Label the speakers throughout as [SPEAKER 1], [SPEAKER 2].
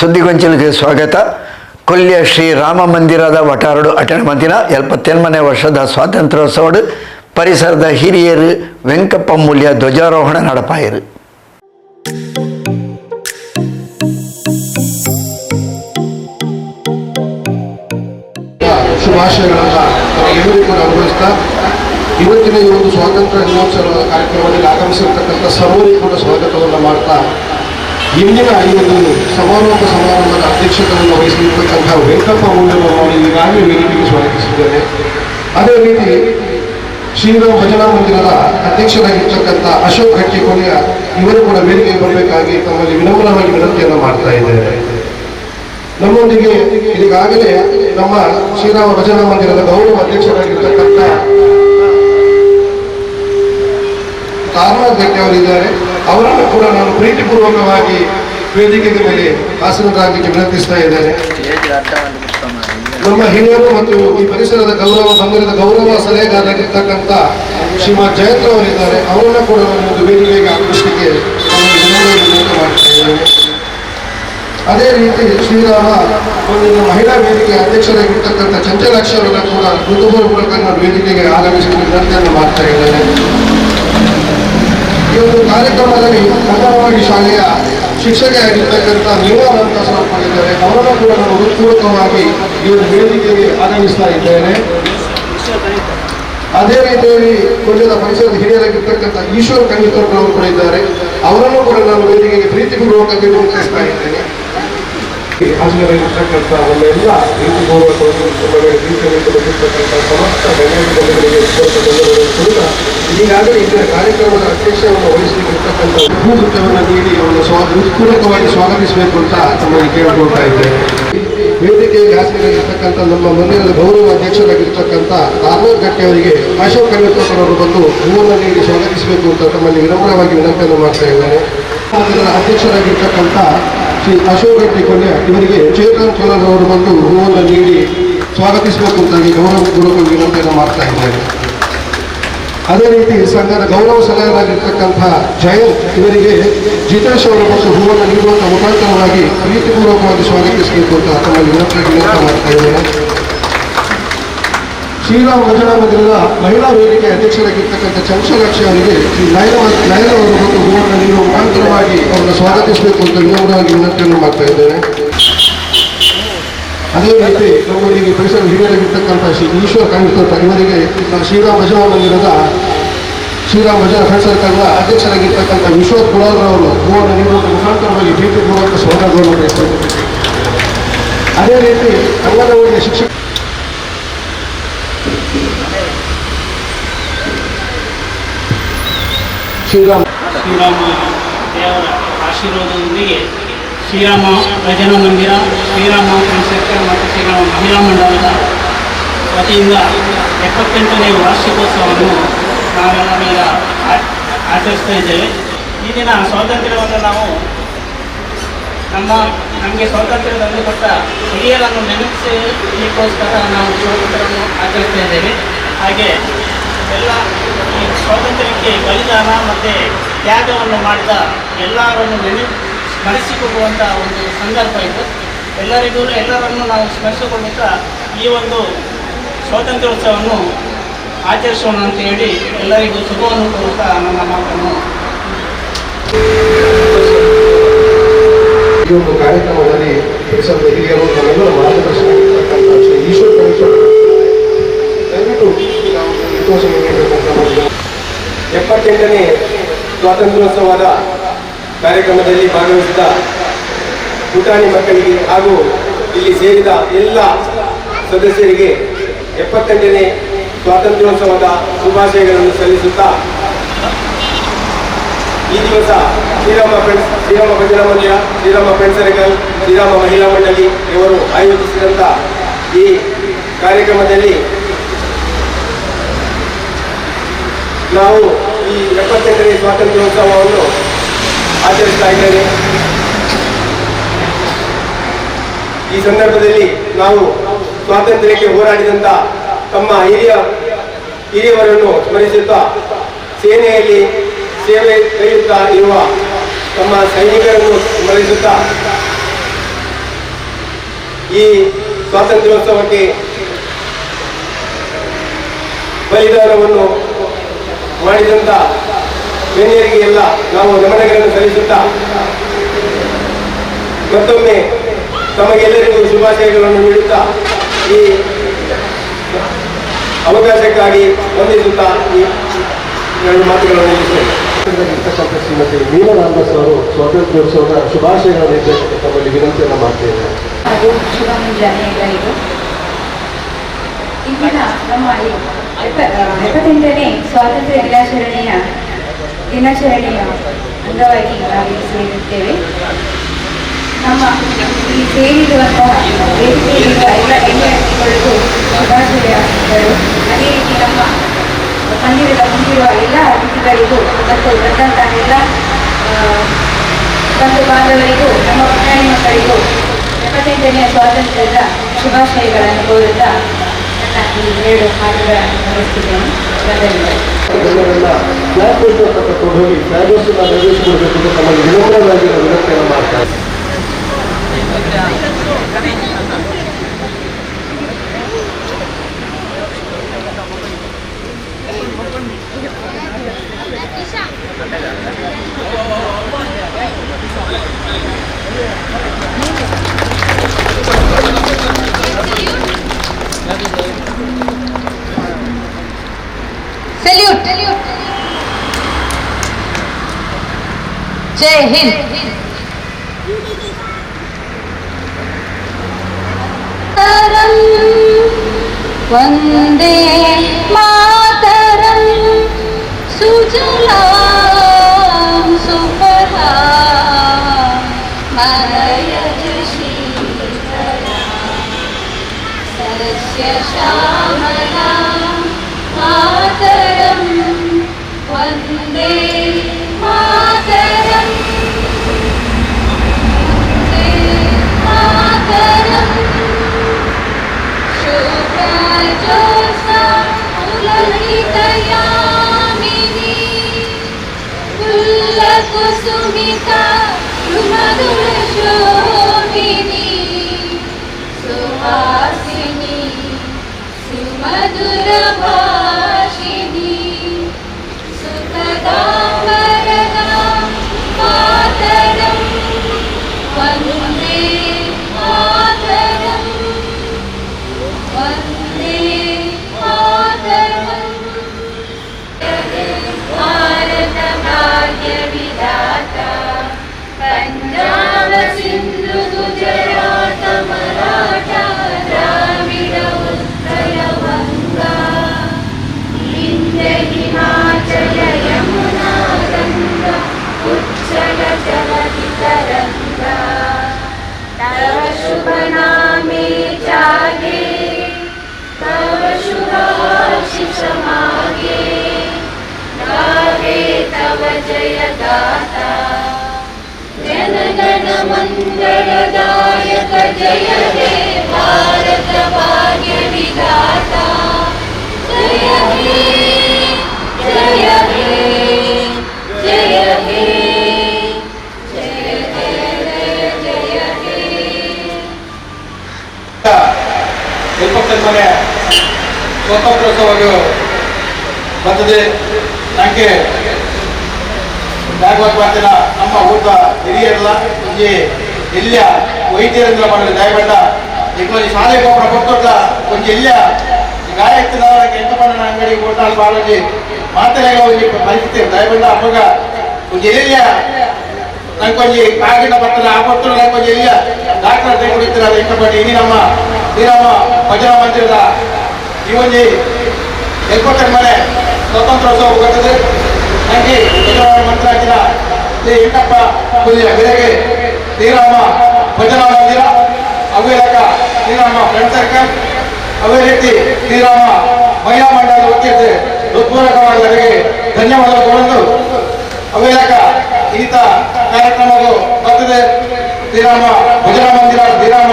[SPEAKER 1] ಸುದ್ದಿಗೊಂಚಲಿಗೆ ಸ್ವಾಗತ. ಕೊಲ್ಯ ಶ್ರೀ ರಾಮ ಮಂದಿರದ ವಟಾರಡು ಅಟೆಂಡ್ ಮಂದಿನ ಎಲ್ಪತ್ತೆನ್ಮನೇ ವರ್ಷದ ಸ್ವಾತಂತ್ರ್ಯೋತ್ಸವಡು ಪರಿಸರದ ಹಿರಿಯರು ವೆಂಕಪ್ಪ ಮೂಲ್ಯ ಧ್ವಜಾರೋಹಣ ನಡಪಾಯರು.
[SPEAKER 2] ಶುಭಾಶಯಗಳನ್ನ ಎಲ್ಲರಿಗೂ ಅನುಭವಿಸ್ತಾ, ಇವತ್ತಿನ ಈ ಒಂದು ಸ್ವಾತಂತ್ರ್ಯ ದಿನೋತ್ಸವದ ಕಾರ್ಯಕ್ರಮದಲ್ಲಿ ಆಗಮಿಸಿರ್ತಕ್ಕಂಥ ಸರ್ವರಿಗೂ ಕೂಡ ಸ್ವಾಗತವನ್ನು ಮಾಡ್ತಾ ಇಂದಿನ ಈ ಒಂದು ಸಮಾರೋಪ ಸಮಾರಂಭದ ಅಧ್ಯಕ್ಷತೆಯನ್ನು ವಹಿಸಿರ್ತಕ್ಕಂಥ ವೆಂಕಪ್ಪ ಮೂಲ್ಯವನ್ನು ಈಗಾಗಲೇ ವೇದಿಕೆಗೆ ಸ್ವಾಗತಿಸಿದ್ದೇನೆ. ಅದೇ ರೀತಿ ಶ್ರೀರಾಮ್ ಭಜನಾ ಮಂದಿರದ ಅಧ್ಯಕ್ಷರಾಗಿರ್ತಕ್ಕಂಥ ಅಶೋಕ್ ಹಟ್ಟಿಕೋಣಿಯ ಇವರು ಕೂಡ ವೇದಿಕೆಗೆ ಬರಬೇಕಾಗಿ ತಮ್ಮಲ್ಲಿ ವಿನಮ್ರವಾಗಿ ವಿನಂತಿಯನ್ನು ಮಾಡ್ತಾ ಇದ್ದೇನೆ. ನಮ್ಮೊಂದಿಗೆ ಈಗಾಗಲೇ ನಮ್ಮ ಶ್ರೀರಾಮ ಭಜನಾ ಮಂದಿರದ ಗೌರವ ಅಧ್ಯಕ್ಷರಾಗಿರ್ತಕ್ಕಂಥ ಗಟ್ಟಿ ಅವರಿದ್ದಾರೆ. ಅವರನ್ನು ಕೂಡ ನಾನು ಪ್ರೀತಿಪೂರ್ವಕವಾಗಿ ವೇದಿಕೆಗೆ ಮೇಲೆ ಆಸನರಾಗಲಿಕ್ಕೆ ವಿನಂತಿಸ್ತಾ ಇದ್ದೇನೆ. ನಮ್ಮ ಹಿರಿಯರು ಮತ್ತು ಈ ಪರಿಸರದ ಗೌರವ ಮಂದಿರದ ಗೌರವ ಸಲಹೆಗಾರರಾಗಿರ್ತಕ್ಕಂಥ ಶ್ರೀಮಾನ್ ಜಯಂತ್ ಅವರಿದ್ದಾರೆ ಅವರನ್ನ ಕೂಡ ಒಂದು ವೇದಿಕೆಗೆ ಆಗಮಿಸಲಿಕ್ಕೆ ಮಾಡ್ತಾ ಅದೇ ರೀತಿ ಶ್ರೀರಾಮ ಮಹಿಳಾ ವೇದಿಕೆ ಅಧ್ಯಕ್ಷರಾಗಿರ್ತಕ್ಕಂಥ ಚಂಚಲಾಕ್ಷಿ ಅವರನ್ನ ಕೂಡ ಮೃತಪೂರ್ವಕ ನಾನು ವೇದಿಕೆಗೆ ಆಗಮಿಸಿ ವಿನಂತಿಯನ್ನು ಮಾಡ್ತಾ ಇದ್ದೇನೆ. ಈ ಒಂದು ಕಾರ್ಯಕ್ರಮದಲ್ಲಿ ಅಂಗನವಾಡಿ ಶಾಲೆಯ ಶಿಕ್ಷಕಿಯಾಗಿರ್ತಕ್ಕಂಥ ನೀವಾರ್ ಅಂತ ಮಾಡಿದ್ದಾರೆ. ಅವರನ್ನು ಕೂಡ ನಾನು ಹೃತ್ಪೂರ್ವಕವಾಗಿ ಈ ಒಂದು ವೇದಿಕೆಗೆ ಆಗಮಿಸ್ತಾ ಇದ್ದೇನೆ. ಅದೇ ರೀತಿಯಲ್ಲಿ ಕೊಂಡದ ಪರಿಸರದ ಹಿರಿಯರಾಗಿರ್ತಕ್ಕಂಥ ಈಶ್ವರ ಕಂಡಿತರವರು ಕೂಡ ಇದ್ದಾರೆ. ಅವರನ್ನು ಕೂಡ ನಾನು ವೇದಿಕೆಗೆ ಪ್ರೀತಿಪೂರ್ವಕವಾಗಿ ವಿನಂತಿಸ್ತಾ ಇದ್ದೇನೆ. ಹಾಜರಾಗಿರ್ತಕ್ಕಂಥ ನಮ್ಮೆಲ್ಲ ಪ್ರೀತಿಪೂರ್ವಕವಾಗಿ ನಮಗೆ ಪ್ರೀತಿಯನ್ನು ಕೊಟ್ಟಿರ್ತಕ್ಕಂಥ ಸಮಸ್ತ ಗಣ್ಯಾಧಿಕಾರಿಗಳಿಗೆ ಕೂಡ ಈಗಾಗಲೇ ಇಂದಿನ ಕಾರ್ಯಕ್ರಮದ ಅಧ್ಯಕ್ಷವನ್ನು ವಹಿಸಲಿರ್ತಕ್ಕಂಥ ಭೂಮಿತವನ್ನು ನೀಡಿ ಅವನು ಸ್ವಾ ಹೃತ್ಪೂರ್ವಕವಾಗಿ ಸ್ವಾಗತಿಸಬೇಕು ಅಂತ ತಮ್ಮಲ್ಲಿ ಕೇಳಿಕೊಳ್ತಾ ಇದ್ದೇನೆ ವೇದಿಕೆಯಲ್ಲಿ ಹಾಜರಾಗಿರ್ತಕ್ಕಂಥ ನಮ್ಮ ಮಂದಿರದ ಗೌರವ ಅಧ್ಯಕ್ಷರಾಗಿರ್ತಕ್ಕಂಥ ಆರ್ನೂರ್ ಗಟ್ಟಿ ಅವರಿಗೆ ಅಶೋಕ್ ಕನ್ವಿತರವರು ಬಂದು ಹೂವನ್ನು ನೀಡಿ ಸ್ವಾಗತಿಸಬೇಕು ಅಂತ ತಮ್ಮಲ್ಲಿ ವಿನಮ್ರವಾಗಿ ವಿನಂತಿಯನ್ನು ಮಾಡ್ತಾ ಇದ್ದೇನೆ ಅಧ್ಯಕ್ಷರಾಗಿರ್ತಕ್ಕಂಥ ಶ್ರೀ ಅಶೋಕ್ ರೆಡ್ಡಿ ಕೊನೆ ಇವರಿಗೆ ಚೇತನ್ ಚೋಲರ್ ಅವರು ಬಂದು ಹೂವನ್ನು ನೀಡಿ ಸ್ವಾಗತಿಸಬೇಕು ಅಂತಾಗಿ ಗೌರವ ಪೂರ್ವಕ ವಿನಂತಿಯನ್ನು ಮಾಡ್ತಾ ಇದ್ದೇವೆ ಅದೇ ರೀತಿ ಸಂಘದ ಗೌರವ ಸಲಹೆಯಾಗಿರ್ತಕ್ಕಂಥ ಜಯಂತ್ ಇವರಿಗೆ ಜಿತೇಶ್ ಅವರು ಬಂದು ಹೂವನ್ನು ನೀಡುವಂಥ ಮುಖಾಂತರವಾಗಿ ಪ್ರೀತಿಪೂರ್ವಕವಾಗಿ ಸ್ವಾಗತಿಸಬೇಕು ಅಂತ ತಮ್ಮಲ್ಲಿ ವಿನಂತಿ ಮಾಡ್ತಾ ಇದ್ದೇನೆ. ಶ್ರೀರಾಮ್ ಮಂದಿರದ ಮಹಿಳಾ ವೇದಿಕೆ ಅಧ್ಯಕ್ಷರಾಗಿರ್ತಕ್ಕಂಥ ಚಂಚಲಾಕ್ಷಿ ಅವರಿಗೆ ಈ ನಯನ ನಯನ ಅವರು ಮತ್ತು ಹೂವನ್ನು ನೀಡುವ ಮುಖಾಂತರವಾಗಿ ಅವರನ್ನು ಸ್ವಾಗತಿಸಬೇಕು ಅಂತ ವಿನಮ್ರವಾಗಿ ವಿನಂತಿಯನ್ನು ಮಾಡ್ತಾ ಇದ್ದೇನೆ. ಅದೇ ರೀತಿ ನಮ್ಮೊಂದಿಗೆ ಪರಿಸರ ಹಿರಿಯರಾಗಿರ್ತಕ್ಕಂಥ ಶ್ರೀ ಈಶ್ವರ ಕಾಣಿಸ್ತಾ ಇವರಿಗೆ ಶ್ರೀರಾಮ ಭಜನಾ ಮಂದಿರದ ಶ್ರೀರಾಮ್ ಭಜನಾ ಫ್ರೆಂಡ್ ಸರ್ಕಲ್ನ ಅಧ್ಯಕ್ಷರಾಗಿರ್ತಕ್ಕಂಥ ವಿಶ್ವನಾಥ್ ಕುಲಾಲ್ ಅವರು ಹೂವನ್ನು ನೀಡುವ ಮುಖಾಂತರವಾಗಿ ಪ್ರೀತಿಪೂರ್ವಕ ಸ್ವಾಗತವನ್ನು ಅದೇ ರೀತಿ ಅಂಗನವಾಡಿಯ ಶಿಕ್ಷಕ ಶ್ರೀರಾಮ್
[SPEAKER 3] ಶ್ರೀರಾಮ ದೇವರ ಆಶೀರ್ವಾದದೊಂದಿಗೆ ಶ್ರೀರಾಮ ಭಜನಾ ಮಂದಿರ, ಶ್ರೀರಾಮ ಸರ್ಕಲ್ ಮತ್ತು ಶ್ರೀರಾಮ ಮಹಿಳಾ ಮಂಡಲದ ವತಿಯಿಂದ ಎಪ್ಪತ್ತೆಂಟನೇ ವಾರ್ಷಿಕೋತ್ಸವವನ್ನು ನಾವೆಲ್ಲ ಈಗ ಆಚರಿಸ್ತಾ ಇದ್ದೇವೆ. ಈ ದಿನ ಸ್ವಾತಂತ್ರ್ಯವನ್ನು ನಾವು ನಮ್ಮ, ನಮಗೆ ಸ್ವಾತಂತ್ರ್ಯ ತಂದುಕೊಟ್ಟ ಹಿರಿಯರನ್ನು ನೆನಪಿಸಲಿಕ್ಕೋಸ್ಕರ ನಾವು ಸ್ವಾತಂತ್ರ್ಯವನ್ನು ಆಚರಿಸ್ತಾ ಇದ್ದೇವೆ. ಹಾಗೆ ಎಲ್ಲ ಈ ಸ್ವಾತಂತ್ರ್ಯಕ್ಕೆ ಬಲಿದಾನ ಮತ್ತು ತ್ಯಾಗವನ್ನು ಮಾಡಿದ ಎಲ್ಲರನ್ನು ನೆನೆ ಸ್ಮರಿಸಿಕೊಳ್ಳುವಂಥ ಒಂದು ಸಂದರ್ಭ ಇದು ಎಲ್ಲರಿಗೂ, ಎಲ್ಲರನ್ನು ನಾವು ಸ್ಮರಿಸಿಕೊಳ್ಳುತ್ತಾ ಈ ಒಂದು ಸ್ವಾತಂತ್ರ್ಯೋತ್ಸವವನ್ನು ಆಚರಿಸೋಣ ಅಂತ ಹೇಳಿ ಎಲ್ಲರಿಗೂ ಶುಭವನ್ನು ಕೊಡುತ್ತಾ ನನ್ನ ಮಾತನ್ನು
[SPEAKER 2] ಒಂದು ಕಾರ್ಯಕ್ರಮದಲ್ಲಿ ಪರಿಸರದ ಹಿರಿಯರು ನಮ್ಮೆಲ್ಲರ ಮಾರ್ಗದರ್ಶನ ದಯವಿಟ್ಟು
[SPEAKER 4] ಎಪ್ಪತ್ತೆಂಟನೇ ಸ್ವಾತಂತ್ರ್ಯೋತ್ಸವದ ಕಾರ್ಯಕ್ರಮದಲ್ಲಿ ಭಾಗವಹಿಸಿದ ಪುಟಾಣಿ ಮಕ್ಕಳಿಗೆ ಹಾಗೂ ಇಲ್ಲಿ ಸೇರಿದ ಎಲ್ಲ ಸದಸ್ಯರಿಗೆ ಎಪ್ಪತ್ತೆಂಟನೇ ಸ್ವಾತಂತ್ರ್ಯೋತ್ಸವದ ಶುಭಾಶಯಗಳನ್ನು ಸಲ್ಲಿಸುತ್ತಾ ಈ ದಿವಸ ಶ್ರೀರಾಮ ಫ್ರೆಂಡ್ಸ್, ಶ್ರೀರಾಮ ಭಜನಾ ಶ್ರೀರಾಮ ಫ್ರೆಂಡ್ ಸರ್ಕಲ್ ಶ್ರೀರಾಮ ಮಹಿಳಾ ಮಂಡಳಿ ಇವರು ಆಯೋಜಿಸಿದಂಥ ಈ ಕಾರ್ಯಕ್ರಮದಲ್ಲಿ ನಾವು ಈ ಎಪ್ಪತ್ತೆಂಟನೇ ಸ್ವಾತಂತ್ರ್ಯೋತ್ಸವವನ್ನು ಆಚರಿಸ್ತಾ ಇದ್ದೇವೆ. ಈ ಸಂದರ್ಭದಲ್ಲಿ ನಾವು ಸ್ವಾತಂತ್ರ್ಯಕ್ಕೆ ಹೋರಾಡಿದಂಥ ತಮ್ಮ ಹಿರಿಯ ಹಿರಿಯವರನ್ನು ಸ್ಮರಿಸುತ್ತಾ ಸೇನೆಯಲ್ಲಿ ಸೇವೆ ಕೈಯುತ್ತಾ ಇರುವ ತಮ್ಮ ಸೈನಿಕರನ್ನು ಸ್ಮರಿಸುತ್ತಾ ಈ ಸ್ವಾತಂತ್ರ್ಯೋತ್ಸವಕ್ಕೆ ಬಲಿದಾನವನ್ನು ಗಣ್ಯರಿಗೆ ಎಲ್ಲ ನಾವು ನಮನಗಳನ್ನು ಸಲ್ಲಿಸುತ್ತಾ ಮತ್ತೊಮ್ಮೆ ತಮಗೆಲ್ಲರಿಗೂ ಶುಭಾಶಯಗಳನ್ನು ನೀಡುತ್ತಾ ಈ ಅವಕಾಶಕ್ಕಾಗಿ ವಂದಿಸುತ್ತಾ ಈ ಎರಡು ಮಾತುಗಳನ್ನು ನಿಲ್ಲಿಸುತ್ತೇನೆ.
[SPEAKER 2] ಇರ್ತಕ್ಕಂಥ ಶ್ರೀಮತಿ ಮೀನಾ ರಾಮದಾಸ್ ಅವರು ಸ್ವಾತಂತ್ರ್ಯೋತ್ಸವದ ಶುಭಾಶಯಗಳನ್ನು ನೀಡಬೇಕು ತಮ್ಮಲ್ಲಿ ವಿನಂತಿಯನ್ನು
[SPEAKER 5] ಎಲ್ಲರಿಗೂ ಇಂದಿನ ನಮ್ಮ ಸ್ವಾತಂತ್ರ್ಯ ದಿನಾಚರಣೆಯ ದಿನಾಚರಣೆಯ ಅಂಗವಾಗಿ ನಾವು ಸೇರುತ್ತೇವೆ ನಮ್ಮ ಈ ಸೇರಿರುವಂತಹ ವೇದಿಕೆಯಲ್ಲಿರುವ ಎಲ್ಲ ಎಲ್ಲ ಶುಭಾಶಯಗಳು ಅದೇ ರೀತಿ ನಮ್ಮ ಮಂದಿರದ ಮುಂದಿರುವ ಎಲ್ಲ ಅತಿಥಿಗಳಿಗೂ ಮತ್ತು ಬಂದಂತಹ ಎಲ್ಲ ಬಂಧು ಬಾಂಧವರಿಗೂ, ನಮ್ಮ ಪುಟಾಣಿ ಮಕ್ಕಳಿಗೂ ಎಪ್ಪತ್ತೆಂಟನೆಯ ಸ್ವಾತಂತ್ರ್ಯದ ಶುಭಾಶಯಗಳನ್ನು ಕೋರುತ್ತಾ ನನ್ನ ಈ ಎರಡು
[SPEAKER 2] ಅಂತ ಕರ್ಕೊಂಡು ಹೋಗಿ ಫ್ಲಾಗ್ ಹೋಸ್ಟ್ ನೆರವೇರಿಸಿಕೊಡ್ಬೇಕು ಅಂತ ತಮ್ಮಲ್ಲಿ ವಿನಮ್ರವಾಗಿ ನಾವು ವಿನಂತಿಯನ್ನು ಮಾಡ್ತಾ
[SPEAKER 6] जय हिंद वन्दे मातरं सुजला सुपरा मनयजशी सरस्य शा जनगण मङ्गलदायक जय हे भारत
[SPEAKER 4] ಒಂದು ಬಂದಿದೆ. ನನಗೆ ಭಾಗವತ್ ಮಾತಿನ ನಮ್ಮ ಊಟ ಹಿರಿಯರೆಲ್ಲ ಇಲ್ಲಿ ಎಲ್ಲ ವೈದ್ಯರಿಂದ ಮಾಡಲು ದಯಬೇಡ ಈಗ ಶಾಲೆ ಗೊಬ್ಬರ ಕೊಟ್ಟ ಒಂದು ಎಲ್ಲ ಗಾಯಕ್ತದ ಎಂತ ಪಣ್ಣ ಅಂಗಡಿ ಓಟಾಲ್ ಬಾಳಜಿ ಮಾತನಾಗ ಒಂದು ಪರಿಸ್ಥಿತಿ ದಯಬೇಡ ಅವಾಗ ಒಂದು ಎಲ್ಲ ನನಗೊಂದು ಕಾಗಿನ ಬರ್ತಾರೆ ಆ ಬರ್ತದೆ ನನಗೊಂದು ಎಲ್ಲ ಡಾಕ್ಟರ್ ಅಂತ ಕುಡಿತೀರ ಎಂತ ಪಟ್ಟಿ ಇಡೀ ನಮ್ಮ ನೀರಮ್ಮ ಭಜನಾ ಮಂದಿರದ ಈ ಒಂದು ಎಲ್ಪಟ್ಟೆ ಮನೆ ಸ್ವತಂತ್ರೋತ್ಸವ ಘಟನೆ ನನಗೆ ಭಜನಾ ಮಂತ್ರ ಹಾಕಿದ ಶ್ರೀ ಎಂಟಪ್ಪ ಪೂಜೆಯ ಬೆಲೆಗೆ ಶ್ರೀರಾಮ ಭಜನಾ ಮಂದಿರ ಅವೇಲಕ ಶ್ರೀರಾಮ ಫ್ರೆಂಡ್ ಸರ್ಕಲ್. ಅದೇ ರೀತಿ ಶ್ರೀರಾಮ ಮಹಿಳಾ ಮಂಡಳಿ ವತಿಯಲ್ಲಿ ಹೃತ್ಪೂರ್ವಕವಾಗಿ ಅವರಿಗೆ ಧನ್ಯವಾದಗಳು ಅವೇಲಕ ಈತ ಕಾರ್ಯಕ್ರಮಗಳು ಬರ್ತದೆ. ಶ್ರೀರಾಮ ಭಜನಾ ಮಂದಿರ, ಶ್ರೀರಾಮ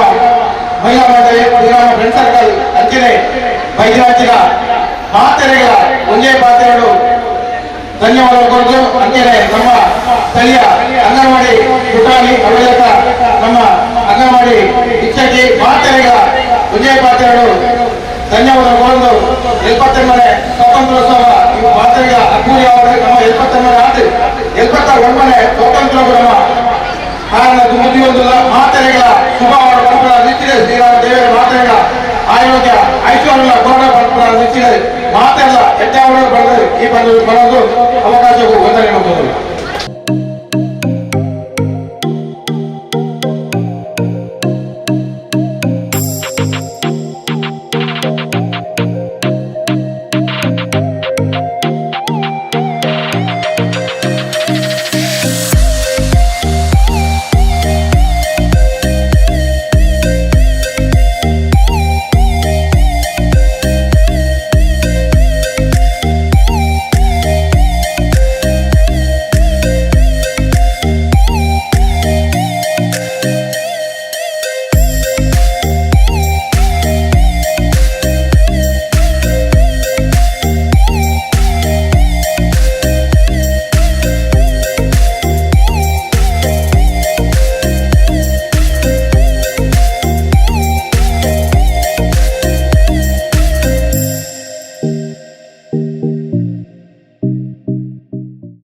[SPEAKER 4] ಮಹಿಳಾ ಮಂಡಳಿ, ಶ್ರೀರಾಮ ಫ್ರೆಂಡ್ ಸರ್ಕಲ್ ಅಂಚನೆ ಬೈರಾಜಿನ ಮಾತೆರೆಗಳ ಒಂದೇ ಪಾತ್ರೆಗಳು ಧನ್ಯವಾದ ಕೊಡಲು ಅಂತೇನೆ ನಮ್ಮ ಸ್ಥಳೀಯ ಅಂಗನವಾಡಿ ಪುಟಾಣಿ ಅವೇಲಕ ನಮ್ಮ ಅಂಗನವಾಡಿ ಶಿಕ್ಷಕಿ ಮಾತೆರೆ ಒಂದೇ ಪಾತ್ರೆಗಳು ಧನ್ಯವಾದ ಗೊಂಡು ಎಲ್ಪತ್ತೆಮ್ಮನೆ ಸ್ವಾತಂತ್ರ್ಯೋತ್ಸವ ಇವು ಅಕ್ಕೂರಿ ಅವರು ನಮ್ಮ ಎಲ್ಪತ್ತೆಮ್ಮನೆ ಆತು ಎಲ್ಪತ್ತ ಒಮ್ಮನೆ ಸ್ವಾತಂತ್ರ್ಯ ನಮ್ಮ ಕಾರಣ ದುಮುದಿಯೊಂದಿಲ್ಲ ಮಾತೆರೆಗಳ ಶುಭ ನಿಚ್ಚಿದೆ ಶ್ರೀರಾಮ ದೇವರ ಮಾತೆರೆಗಳ ಆರೋಗ್ಯ ಐಶ್ವರ್ಯ ಕೊರೋನಾ ಪಂಪಳ ನಿಚ್ಚಿದೆ ಮಾತೆಲ್ಲ ಎಟ್ಟಾವರ ಬರೆದು ಈ ಬಂದು ಬರೋದು ಅವಕಾಶವು ವಂದನೆ ಮಾಡುತ್ತದೆ